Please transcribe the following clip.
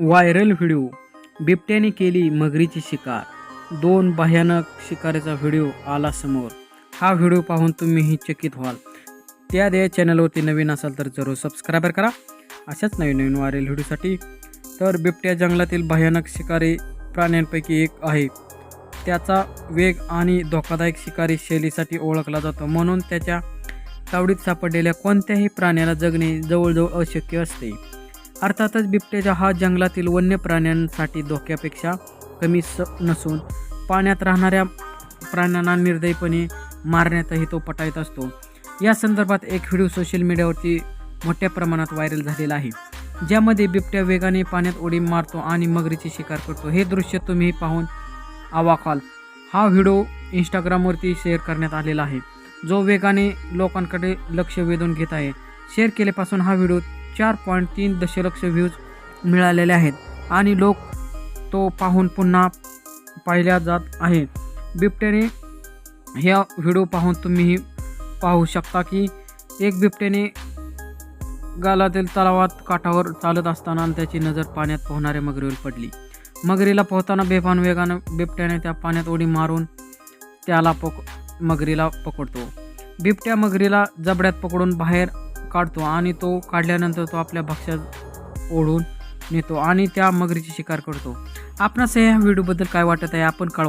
Viral video. बिबट्याने केली मगरीची शिकार. दोन भयानक शिकारीचा व्हिडिओ आला समोर. हा व्हिडिओ पाहून तुम्हीही चकित व्हाल. त्या या चॅनलवरती नवीन असाल तर जरूर सबस्क्रायबर करा. अशाच नवीन नवीन व्हायरल व्हिडिओसाठी. तर बिबट्या जंगलातील भयानक शिकारी प्राण्यांपैकी एक आहे. त्याचा वेग आणि धोकादायक शिकारी शैलीसाठी ओळखला जातो. म्हणून त्याच्या तावडीत सापडलेल्या कोणत्याही प्राण्याला जगणे जवळजवळ अशक्य असते. अर्थातच बिबट्याचा हा जंगलातील वन्य प्राण्यांसाठी धोक्यापेक्षा कमी स नसून पाण्यात राहणाऱ्या प्राण्यांना निर्दयीपणे मारण्यातही तो पटायत असतो. या संदर्भात एक व्हिडिओ सोशल मीडियावरती मोठ्या प्रमाणात व्हायरल झालेला आहे. ज्यामध्ये बिबट्या वेगाने पाण्यात उडी मारतो आणि मगरीची शिकार करतो. हे दृश्य तुम्ही पाहून आवाकाल. हा व्हिडिओ इंस्टाग्रामवरती शेअर करण्यात आलेला आहे. जो वेगाने लोकांकडे लक्ष वेधून घेत आहे. शेअर केल्यापासून हा व्हिडिओ चार पॉईंट तीन दशलक्ष व्ह्यूज मिळालेले आहेत. आणि लोक तो पाहून पुन्हा पाहिल्या जात आहे बिबट्याने ह्या व्हिडिओ पाहून तुम्हीही पाहू शकता की एक बिबट्याने गालातील तलावात काठावर चालत असताना त्याची नजर पाण्यात पोहणाऱ्या मगरीवर पडली. मगरीला पोहताना बेफान वेगानं बिबट्याने त्या पाण्यात उडी मारून त्याला पक मगरीला पकडतो. बिबट्या मगरीला जबड्यात पकडून बाहेर काढतो आणि तो काढल्यानंतर तो आपल्या भक्ष्यात ओढून नेतो आणि त्या मगरीची शिकार करतो. आपणास या व्हिडिओबद्दल काय वाटत आहे आपण कळवा.